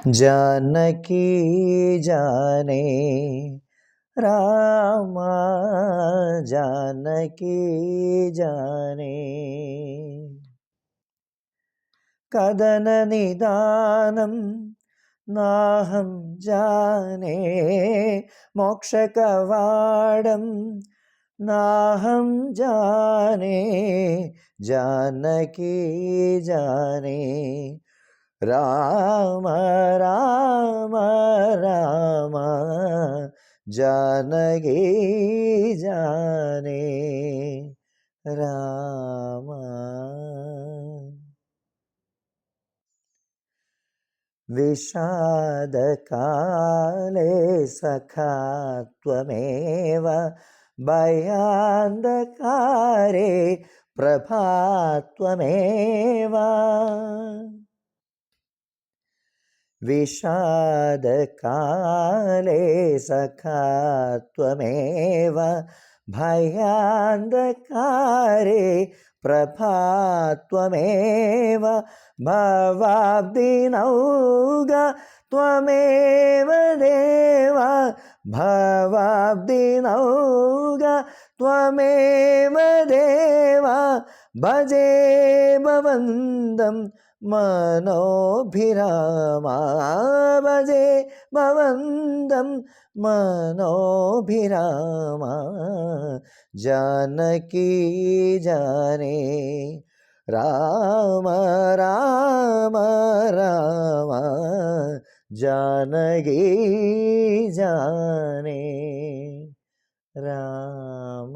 जानकी जाने रामा जानकी जाने कदननिदानं नाहं जाने मोक्षकवाडं नाहं जाने जानकी जाने राम राम राम जानकी जाने राम। विषादकाले सखा त्वमेव भयान्धकारे प्रभा त्वमेव। विषादकाले सखा त्वमेव भयान्धकारे प्रभा त्वमेव भवाब्दिनौग त्वमेव देव भवाब्दिनौग त्वमेव देव भजे भवन्दं मनोभिरामा। भजे भवन्दं मनोभिरामा। जानकी जाने राम राम राम। जानकी जाने राम।